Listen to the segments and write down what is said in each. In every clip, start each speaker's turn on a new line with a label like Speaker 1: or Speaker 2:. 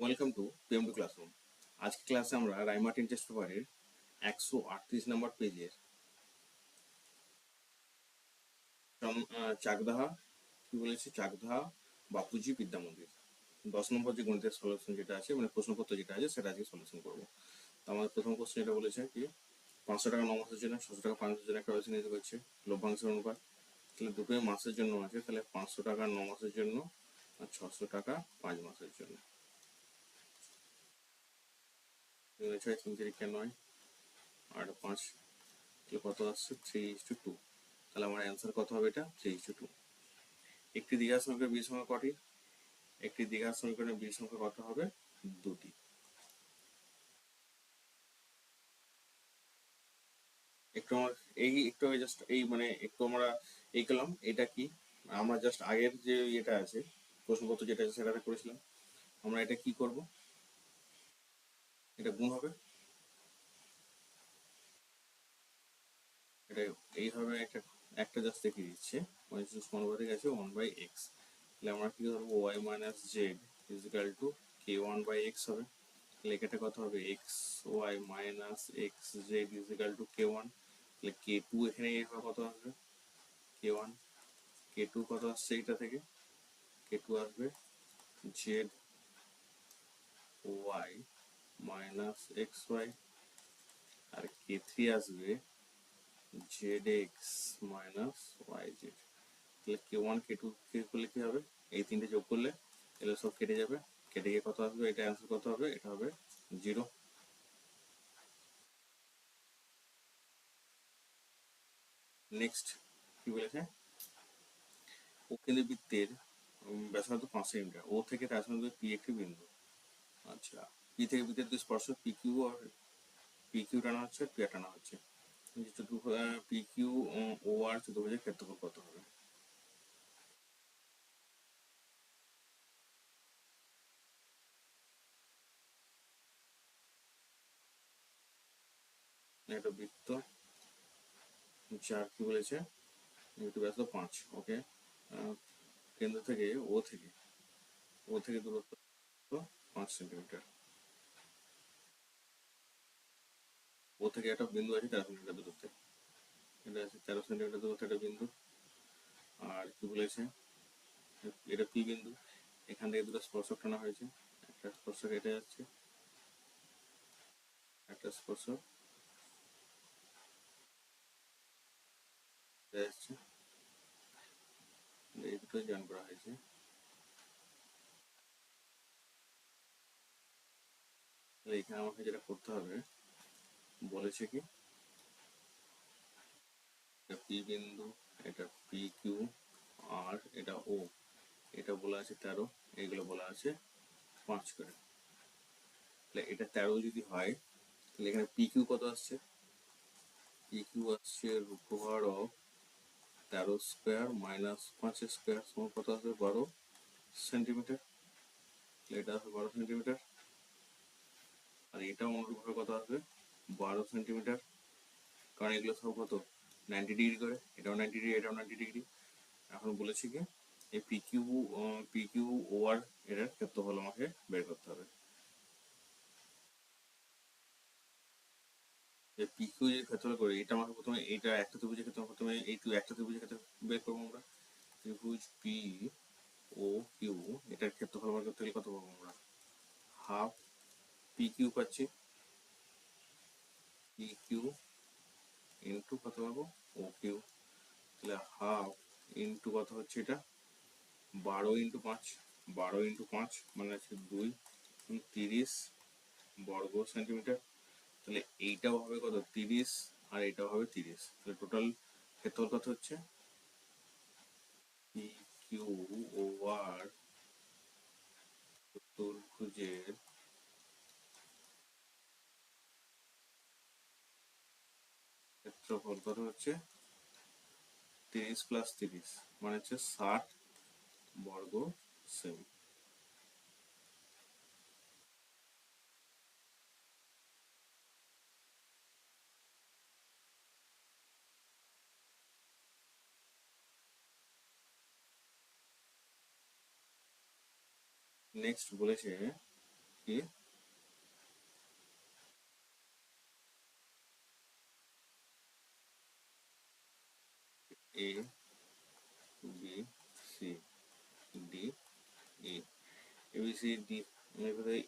Speaker 1: Welcome to PM two classroom আজকে ক্লাসে আমরা রাইমার্টিন টেস্ট পেপারের একশো আটত্রিশ নম্বর পেজের চাকদাহা, কি বলেছে? চাকদাহা বাপুজি বিদ্যা মন্দির। দশ নম্বর যে গণিতের সলিউশন যেটা আছে মানে প্রশ্নপত্র যেটা আছে, সেটা আজকে সলিউশন করব। তো আমাদের প্রথম কোশ্চেন এটা বলেছে কি, পাঁচশো টাকা ন মাসের জন্য, ছশো টাকা পাঁচ মাসের জন্য একটা বেশি নিতে করছে লভ্যাংশের অনুপাত। তাহলে দুটোই মাসের জন্য আছে, তাহলে পাঁচশো টাকা ন মাসের জন্য আর ছশো টাকা পাঁচ মাসের জন্য তিন নয়, আট পাঁচ হবে এটা? একটি দীঘা সমীকরণ বি সংখ্যা কটি? একটি দীঘা সমীকরণের বি সংখ্যা কত হবে? দুটি। একটু আমার এই, একটু জাস্ট এই মানে একটু আমরা এই করলাম, এটা কি? আমরা জাস্ট আগের যে এটা আছে, প্রশ্নপত্র যেটা আছে, সেটাতে করেছিলাম। আমরা এটা কি করব? এটা গুণ হবে। এটা এইভাবে একটা একটা জাস্ট দেখিয়ে দিচ্ছে। ওয়াই সমান হয়ে গেছে ওয়ান বাই এক্স তাহলে আমরা কি ধরবো? Y minus Z is equal to K one by X হবে। তাহলে এখানে কত হবে? X Y minus X Z is equal to K one তাহলে কে টু এখানে এইভাবে কত আসবে? কে ওয়ান কে টু কত আসছে এটা থেকে? কে টু আসবে Z Y minus X Y আর কে থ্রি আসবে Z X minus Y Z তাহলে কে ওয়ান কে টু কে করলে কি হবে? এই তিনটে যোগ করলে এগুলো সব কেটে যাবে। কেটে গিয়ে কত আসবে? এটা অ্যান্সার কত হবে? এটা হবে জিরো নেক্সট কি বলেছে? ও কেন্দ্র বৃত্তের উম, ব্যাসার্ধ পাঁচ সেন্টিমিটার ও থেকে তার সঙ্গে পি একটি বিন্দু। আচ্ছা। পি থেকে বৃত্তের দুই স্পর্শ পি কিউ আর পি কিউ টানা হচ্ছে পি টানা হচ্ছে। পি কিউ ও আর চতুর্ভুজের ক্ষেত্রফল কত হবে? একটা বৃত্ত চার কি বলেছে? একটু ব্যস্ত পাঁচ ওকে কেন্দ্র থেকে ও থেকে ও থেকে দূরত্ব পাঁচ সেন্টিমিটার ও থেকে একটা বিন্দু আছে, তেরো সেন্টিমিটার দূরত্বে। এটা আছে তেরো সেন্টিমিটার দূরত্বে একটা বিন্দু। আর কি বলেছে? এটা পি বিন্দু? এখান থেকে দুটো স্পর্শক টানা হয়েছে। একটা স্পর্শক এটা যাচ্ছে। একটা স্পর্শক যাচ্ছে। এই দুটো জয়েন করা হয়েছে। এখানে আমাকে যেটা করতে হবে বলেছে কি? এটা পি বিন্দু, এটা পি কিউ আর এটা ও এটা বলা আছে তেরো, এগুলো বলা আছে পাঁচ করে। তাহলে এটা তেরো যদি হয়, তাহলে এখানে পি কিউ কত আসছে? পি কিউ আসছে রুট অফ তেরো স্কোয়ার মাইনাস পাঁচ স্কোয়ার সমান কত আসবে? বারো সেন্টিমিটার এটা আসবে বারো সেন্টিমিটার আর এটা অনুরূপভাবে কত আসবে? বারো সেন্টিমিটার কারণ এগুলো সব কত? নাইনটি ডিগ্রি করে। এটাও নাইনটি ডিগ্রি এটাও নাইনটি ডিগ্রি এখন বলেছি কি, এই পি কিউ পি কিউ ওয়ার এটার ক্ষেত্রফল আমাকে বের করতে হবে। যে পি কিউ যে করে, এটা আমাকে প্রথমে এইটা একটা ত্রিভুজের ক্ষেত্রে প্রথমে এই টু একটা ত্রিভুজের ক্ষেত্রে বের করব আমরা। ত্রিভুজ পি ও কিউ এটার ক্ষেত্রফল বার করতে গেলে কত পাবো আমরা? হাফ পি কিউ পাচ্ছি। পি কিউ ইন্টু কত পাবো? ও কিউ তাহলে হাফ ইন্টু কত হচ্ছে এটা? বারো ইন্টু পাঁচ, বারো ইন্টু পাঁচ মানে হচ্ছে দুই তিরিশ বর্গ সেন্টিমিটার তাহলে এইটাও হবে কত? তিরিশ আর এটাও হবে তিরিশ। তাহলে টোটাল ক্ষেত্রফল কত হচ্ছে? পি কিউ ও আর চতুর্ভুজের ক্ষেত্রফল কত হচ্ছে তিরিশ প্লাস তিরিশ মানে হচ্ছে ষাট বর্গ সেমি। নেক্সট বলেছে কি A B C D E A B C D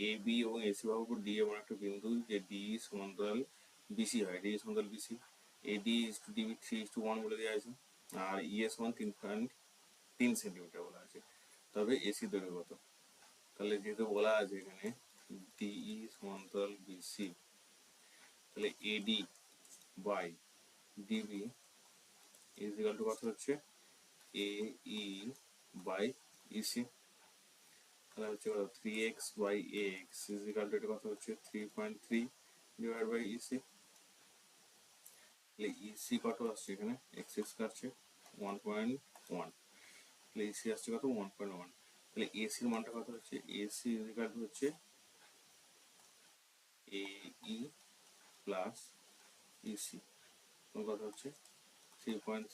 Speaker 1: A B এবং এসি বাহুর ডি এমন একটা বিন্দু যে ডি সমান্তরাল বিসি হয়। ডি সমান্তরাল BC A D is to DB three is to one বলে দেওয়া আছে আর ইএস ওয়ান তিন পয়েন্ট তিন সেন্টিমিটার বলা আছে তবে এসি দৈর্ঘ্য কত তাহলে যেহেতু বলা আছে এখানে ডিই সমান্তরাল বিসি তাহলে AD by DB is equal to কত হচ্ছে? এ ই বাই ইসি তাহলে হচ্ছে কত three X by X is equal to এটা কত হচ্ছে? Three point three divide by EC তাহলে ইসি কত আসছে এখানে? এক্স এক্স কাটছে ওয়ান পয়েন্ট ওয়ান তাহলে ইসি আসছে কত? ওয়ান পয়েন্ট ওয়ান তাহলে এসির মানটা কত হচ্ছে? এসি ইজ ইকাল টু হচ্ছে এ ই প্লাস ইসি কথা হচ্ছে? থ্রি পয়েন্ট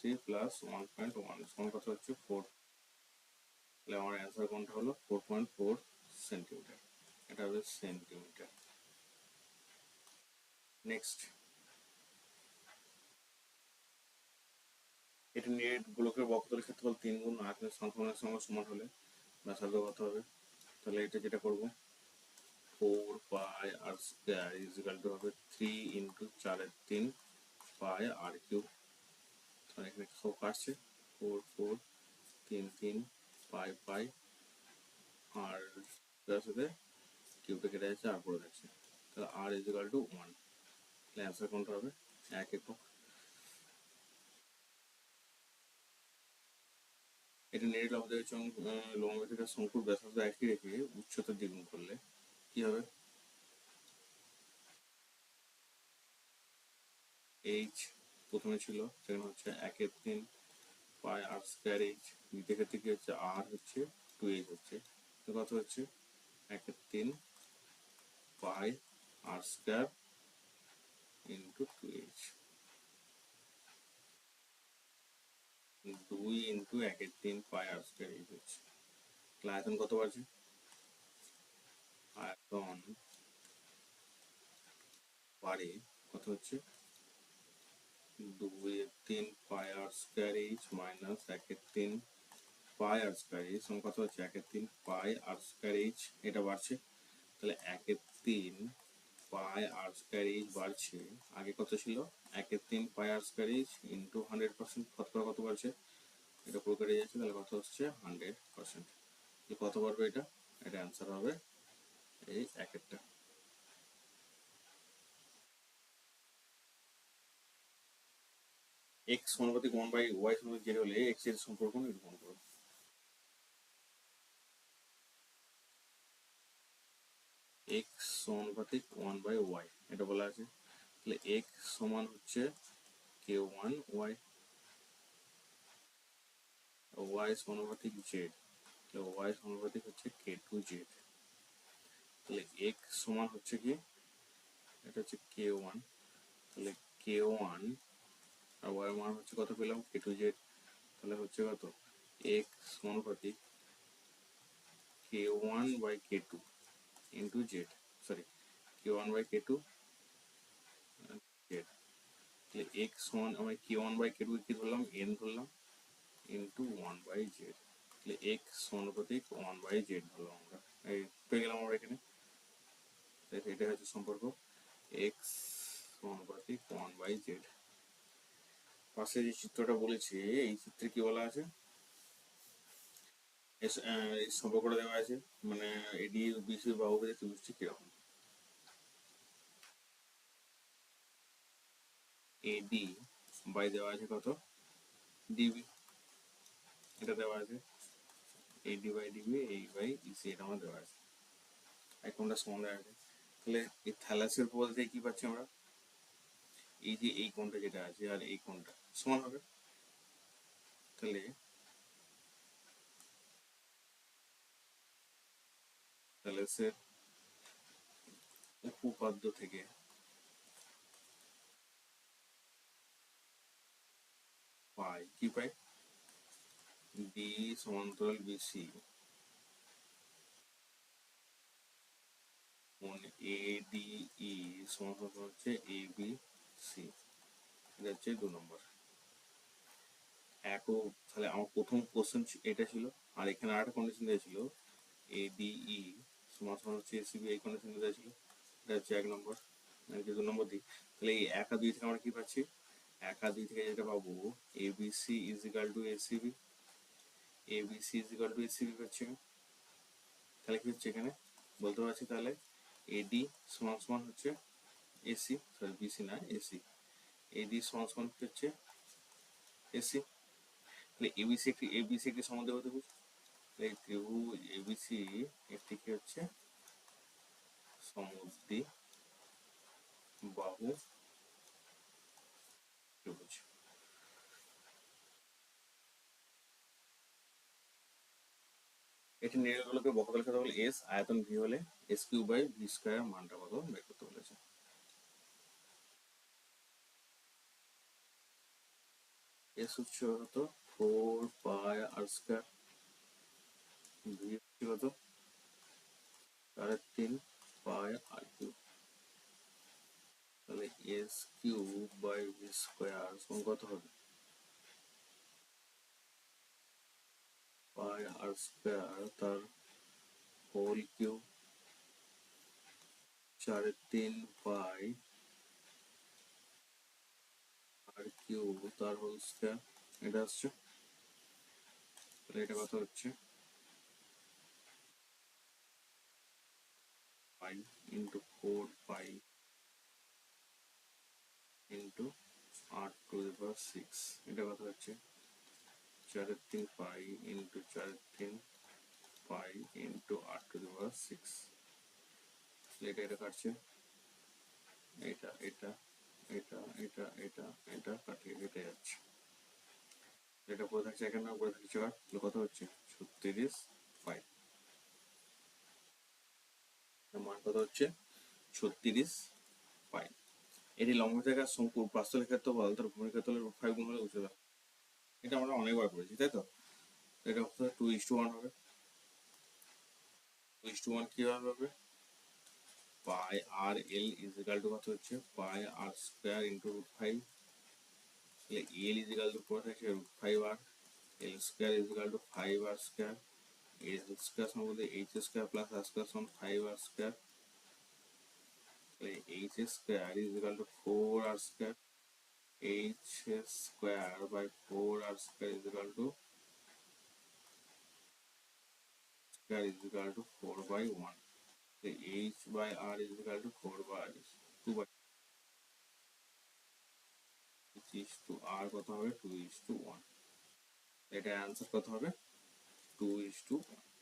Speaker 1: আমার অ্যান্সার কোনটা হলো? ফোর পয়েন্ট ফোর সেন্টিমিটার এটা হবে সেন্টিমিটার নেক্সট এটি নেট গোলকের বক্রতলের ক্ষেত্রফল তিন গুণ আয়তনের সংখ্যামানের সঙ্গে সমান হলে ব্যাসার্ধ কত হবে? তাহলে এটা যেটা করব four pi r square is equal to হবে থ্রি ইন্টু চারের তিন পাই আর কিউব এখানে সব কাটছে ফোর ফোর তিন তিন পাই পাই আর তার সাথে কিউবটা কেটে যাচ্ছে, আর পড়ে যাচ্ছে তাহলে r is equal to one তাহলে অ্যান্সার কোনটা হবে? এক একক। এটা নেট লব্ধের লম্ব থেকে শঙ্কুর ব্যাসার্ধ একই রেখে উচ্চতা দ্বিগুণ করলে কি হবে? এইচ প্রথমে ছিল সেখানে হচ্ছে একের তিন পাই আর স্কোয়ার এইচ দ্বিতীয় ক্ষেত্রে কি হচ্ছে আর হচ্ছে টু এইচ হচ্ছে। তো কত হচ্ছে? একের তিন pi r square into two h দুই ইন্টু একের তিন পাই আর স্কোয়ার এইচ হচ্ছে। তাহলে আয়তন কত বাড়ছে? আয়তন বাড়ে কত হচ্ছে? দুই তিন pi r square h minus একের তিন পাই আর স্কোয়ার এইচ সমান কত হচ্ছে একের তিন পাই আর স্কোয়ার এইচ এটা বাড়ছে। তাহলে একের তিন পাই আর স্কোয়ার এইচ বাড়ছে। আগে কত ছিল? একের তিন pi r square h into hundred percent কত করে কত বাড়ছে? এটা পুরো কেটে যাচ্ছে, তাহলে কত হচ্ছে? হান্ড্রেড পার্সেন্ট কত বাড়বে এটা? এটা অ্যান্সার হবে এই একেরটা। এক্স সমানুপাতিক ওয়ান বাই ওয়াই সমানুপাতিক জেড হলে এক্সের সম্পর্ক নিরূপণ করো। এক্স সমানুপাতিক ওয়ান বাই ওয়াই এটা বলা আছে। তাহলে এক্স সমান হচ্ছে কে ওয়ান ওয়াই ওয়াই সমানুপাতিক জেড তাহলে ওয়াই সমানুপাতিক হচ্ছে কে টু জেড তাহলে এক্স সমান হচ্ছে কি? এটা হচ্ছে কে ওয়ান তাহলে কে ওয়ান আর ওয়াই মান হচ্ছে কত পেলাম? কে টু জেড তাহলে হচ্ছে কত? এক্স সমানুপাতিক K one by K two into Z sorry K one by K two Z তাহলে এক্স সমান, আমরা K one by K two কি ধরলাম? এন ধরলাম ইন্টু ওয়ান বাই জেড তাহলে এক্স সমানুপাতিক ওয়ান বাই জেড ধরলাম আমরা। এই পেয়ে গেলাম আমরা এখানে। এটা হচ্ছে সম্পর্ক। এক্স সমানুপাতিক ওয়ান বাই জেড পাশে যে চিত্রটা বলেছে, এই চিত্রে কি বলা আছে? সম্পর্কটা দেওয়া আছে মানে এডি বিসি বাহুভুজের ত্রিভুজটি কীরকম? এডি বাই দেওয়া আছে কত? ডিবি এটা দেওয়া আছে। AD by DB AE by EC এটা আমার দেওয়া আছে। এক কোনটা সমান দেওয়া আছে? তাহলে এই থ্যালাসের বলতে কি পাচ্ছি আমরা? এই যে এই কোণটা যেটা আছে আর এই কোণটা। সমান হবে। তাহলে থ্যালাসের উপপাদ্য থেকে পাই কি পাই? বি সমান্তরাল বিসি এ ডি ই সমান সমান হচ্ছে এ বি সি এটা হচ্ছে দু নম্বর। একও তাহলে আমার প্রথম কোশ্চেন এটা ছিল, আর এখানে আরেকটা কন্ডিশন দিয়েছিল এ ডি ই সমান সমান হচ্ছে এসিবি এই কন্ডিশন দিয়েছিল। এটা হচ্ছে এক নম্বর। দু নম্বর দিই, তাহলে এই এক আর দুই থেকে আমরা কি পাচ্ছি? এক আর দুই থেকে যেটা পাবো A B C is equal to ACB A B C is equal to ACB পাচ্ছি। তাহলে কি হচ্ছে এখানে? বলতে পারছি তাহলে এডি সমান সমান হচ্ছে এসি সরি বিসি না এসি এডি সমান সমান হচ্ছে? এসি তাহলে এবিসি একটি এবিসি একটি ত্রিভুজ তাহলে ত্রিভুজ এবিসি একটি কি হচ্ছে সমদ্বি বাহু ত্রিভুজ এটি নির্ণয়গুলোকে বক্রতল ক্ষেত্র হলে এস আয়তন ভি হলে S cube by V square মানটা কত? বের করতে বলেছে। এস হচ্ছে কত ফোর পাই আর স্কোয়ার হচ্ছে কত? সাড়ে তিন পাই আর কিউ তাহলে S cube by V square সমান কত হবে? পাই আর স্কোয়ার তার হোল কিউ চারে তিন পাই আর কিউ তার হোল স্কোয়ার এটা আসছে? তাহলে এটা কত হচ্ছে pi into four pi into আট টু দি সিক্স এটা কত হচ্ছে। চারের তিন পাই ইন্টু চারের তিন পাই ইন্টু আট টু দি পাওয়ার সিক্স এটা এটা কাটছে। এটা এটা এটা এটা এটা এটা কাটিয়ে কেটে যাচ্ছে। এটা পড়ে থাকছে এখানে, পড়ে থাকছে তাহলে কত হচ্ছে? ছত্রিশ ফাইভ মান কত হচ্ছে? ছত্রিশ পাই এটি লম্ব জায়গার শঙ্কুর ক্ষেত্রে বল, তার ক্ষেত্রে ফাইভ গুণ হলে উচ্চতা। এটা আমরা অনেকবার করেছি তাই তো? এটা হচ্ছে টু ইস টু ওয়ান হবে। টু ইস টু ওয়ান কীভাবে হবে? Pi r l is to কত হচ্ছে? Pi r square into root five তাহলে এল ইজ ইকাল টু পড়ে থাকছে root five r l square is equal to five r square l square সমান বলতে h square plus r square সমান five r square তাহলে h square is equal to four r square h square by 4 r square is equal to square is equal to 4 by 1 so h by r is equal to 4 by 2 by to কত হবে? 2 is to 1 এটা answer কত হবে? 2 is two 1